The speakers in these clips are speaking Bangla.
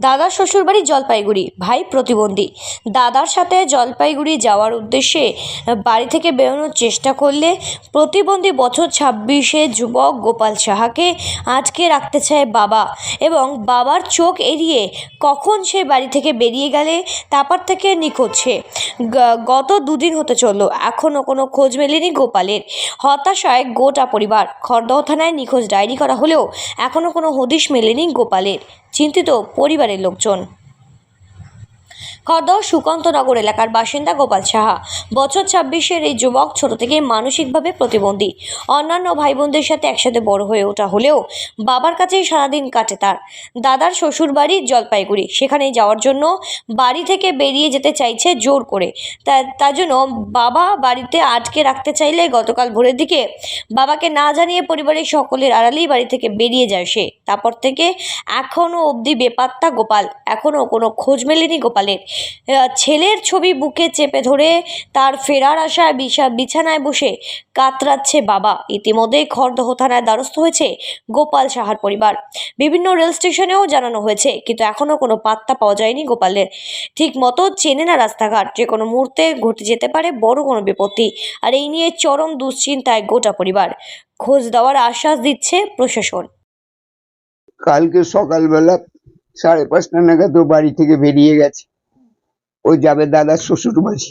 দাদার শ্বশুরবাড়ি জলপাইগুড়ি, ভাই প্রতিবন্ধী। দাদার সাথে জলপাইগুড়ি যাওয়ার উদ্দেশ্যে বাড়ি থেকে বেরোনোর চেষ্টা করলে প্রতিবন্ধী বছর ছাব্বিশে যুবক গোপাল সাহাকে আটকে রাখতে চায় বাবা এবং বাবার চোখ এড়িয়ে কখন সে বাড়ি থেকে বেরিয়ে গেলে তারপর থেকে নিখোঁজ সে। গত দুদিন হতে চলল, এখনও কোনো খোঁজ মেলেনি গোপালের। হতাশায় গোটা পরিবার খড়দহ থানায় নিখোঁজ ডায়েরি করা হলেও এখনও কোনো হদিশ মেলেনি গোপালের। চিন্তিত পরিবারের লোকজন। খড়দহ সুকান্তনগর এলাকার বাসিন্দা গোপাল সাহা। বছর ছাব্বিশের এই যুবক ছোট থেকে মানসিকভাবে প্রতিবন্ধী। অন্যান্য ভাই বোনদের সাথে একসাথে বড় হয়ে ওঠা হলেও বাবার কাছেই সারাদিন কাটে তার। দাদার শ্বশুর বাড়ি জলপাইগুড়ি। সেখানে যাওয়ার জন্য বাড়ি থেকে বেরিয়ে যেতে চাইছে জোর করে। তা, তার জন্য বাবা বাড়িতে আটকে রাখতে চাইলে গতকাল ভোরের দিকে বাবাকে না জানিয়ে পরিবারের সকলের আড়ালেই বাড়ি থেকে বেরিয়ে যায় সে। তারপর থেকে এখনও অবধি বেপাত্তা গোপাল। এখনও কোনো খোঁজ মেলেনি গোপালের। ছেলের ছবি বুকে চেপে ধরে তার ফেরার আশায় বিশা, বিছানায় বসে কাতরাচ্ছে বাবা। ইতিমধ্যে খড়দহ থানায় দ্বারস্থ হয়েছে গোপাল সাহার পরিবার। বিভিন্ন রেল স্টেশনেও জানানো হয়েছে, কিন্তু এখনও কোনো পাত্তা পাওয়া যায়নি গোপালের। ঠিক মতো চেনে না রাস্তাঘাট, যে কোনো মুহূর্তে ঘটে যেতে পারে বড় কোনো বিপত্তি। আর এই নিয়ে চরম দুশ্চিন্তায় গোটা পরিবার। খোঁজ দেওয়ার আশ্বাস দিচ্ছে প্রশাসন। কালকে সকালবেলা সাড়ে পাঁচটা নাগাদ বাড়ি থেকে বেরিয়ে গেছে। ও যাবে দাদার শ্বশুর বাড়ি।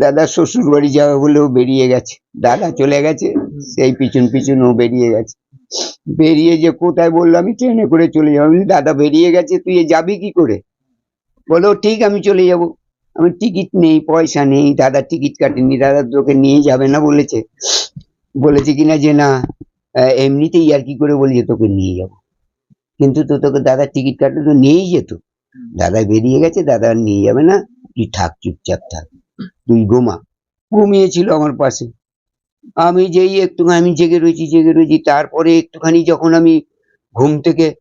দাদার শ্বশুর বাড়ি যাবে বলেও বেরিয়ে গেছে। দাদা চলে গেছে, সেই পিছন পিছন ও বেরিয়ে গেছে। বেরিয়ে যে কোথায় বলল, আমি ট্রেনে করে চলে যাব। দাদা বেরিয়ে গেছে, তুই যাবি কি করে? বলো ঠিক, আমি চলে যাব। আমি টিকিট নেই, পয়সা নেই, দাদা টিকিট কাটেনি দাদা তোকে নিয়ে যাবে না বলেছে। বলেছে কিনা যে না এমনিতেই আর কি করে বলি তোকে নিয়ে যাব। কিন্তু তো তোকে দাদা টিকিট কাটলে তো নিয়েই যেত। দাদা বেরিয়ে গেছে, দাদা আর নিয়ে যাবে না। তুই থাক, চুপচাপ থাক। তুই ঘুমা। ঘুমিয়েছিল আমার পাশে। আমি যেই একটুখানি, আমি জেগে রয়েছি জেগে রয়েছি। তারপরে একটুখানি যখন আমি ঘুম থেকে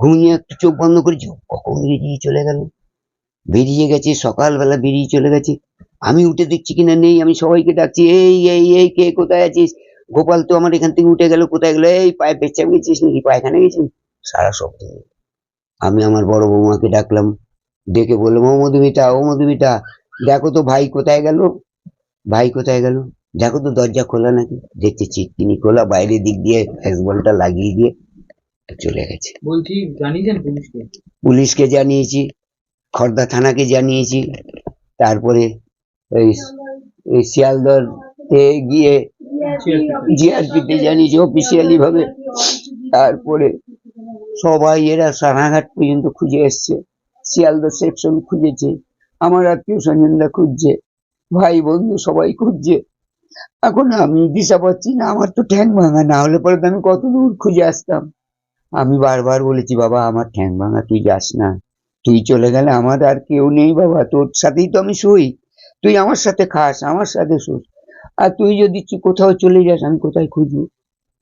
ঘুমিয়ে একটু চোখ বন্ধ করেছি কখন বেরিয়ে চলে গেল? বেরিয়ে গেছে, সকালবেলা বেরিয়ে চলে গেছে। আমি উঠে দেখছি কিনা নেই, আমি সবাইকে ডাকছি, এই এই এই, কে কোথায় আছিস? গোপাল তো আমার এখান থেকে উঠে গেল, কোথায় গেল? এই, পায়ে পেচ্ছাপ গেছিস নাকি? পায়খানা গেছিস? সারা শব্দ। আমি আমার বড় বৌমাকে ডাকলাম। ডেকে বললাম ও মধুমিতা ও মধুমিতা দেখো তো ভাই কোথায় গেল? ভাই কোথায় গেল? দেখো তো দরজা খোলা নাকি? দেখছি চিটকিনি খোলা বাইরের দিক দিয়ে ফ্যাসবলটা লাগিয়ে দিয়ে চলে গেছে। বলছি জানিয়েছেন পুলিশকে? পুলিশকে জানিয়েছি খর্দা থানাকে জানিয়েছি তারপরে ওই ওই শিয়ালদহতে গিয়ে জিআরপিতে জানিয়েছি অফিসিয়ালি ভাবে। তারপরে সবাই এরা সারাঘাট পর্যন্ত খুঁজে এসছে শিয়ালদহ সেকশন খুঁজেছে, আমার আত্মীয় স্বজনরা খুঁজছে, ভাই বন্ধু সবাই খুঁজছে। এখন আমি দিশা পাচ্ছি না, আমার তো ঠ্যাং ভাঙা, না হলে পরে তো আমি কত দূর খুঁজে আসতাম। আমি বারবার বলেছি, বাবা, আমার ঠ্যাং ভাঙা, তুই যাস না, তুই চলে গেলে আমার আর কেউ নেই বাবা, তোর সাথেই তো আমি শুই, তুই আমার সাথে খাস, আমার সাথে শুস, আর তুই যদি কোথাও চলে যাস, আমি কোথায় খুঁজবো?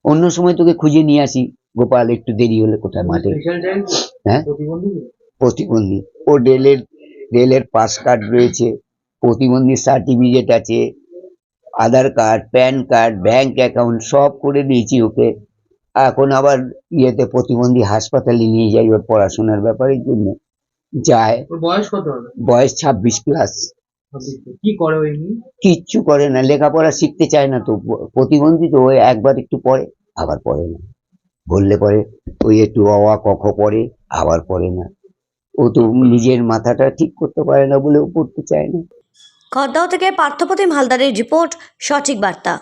অন্য সময় তোকে খুঁজে নিয়ে আসি গোপাল একটু দেরি হলে কোথায় মাঠে? হ্যাঁ? প্রতিবন্ধী ও রেলের রেলের পাস কার্ড রয়েছে প্রতিবন্ধী সার্টিফিকেট আছে Aadhaar card PAN card bank account সব করে দিয়েছি ওকে। এখন আবার ইয়েতে প্রতিবন্ধী হাসপাতালে নিয়ে যাই ওর পড়াশোনার ব্যাপারের জন্য। যায়। বয়স কত বয়স ছাব্বিশ প্লাস কি করে কিচ্ছু করে না লেখাপড়া শিখতে চায় না তো। প্রতিবন্ধী তো ওই একবার একটু পড়ে আবার পড়ে না। বললে পরে ওই একটু অওয়া কখ পড়ে আবার পরে, না, ও তো নিজের মাথাটা ঠিক করতে পারে না বলে ও পড়তে চায় না। খড়দাও থেকে পার্থপ্রতিম হালদারের রিপোর্ট, সঠিক বার্তা।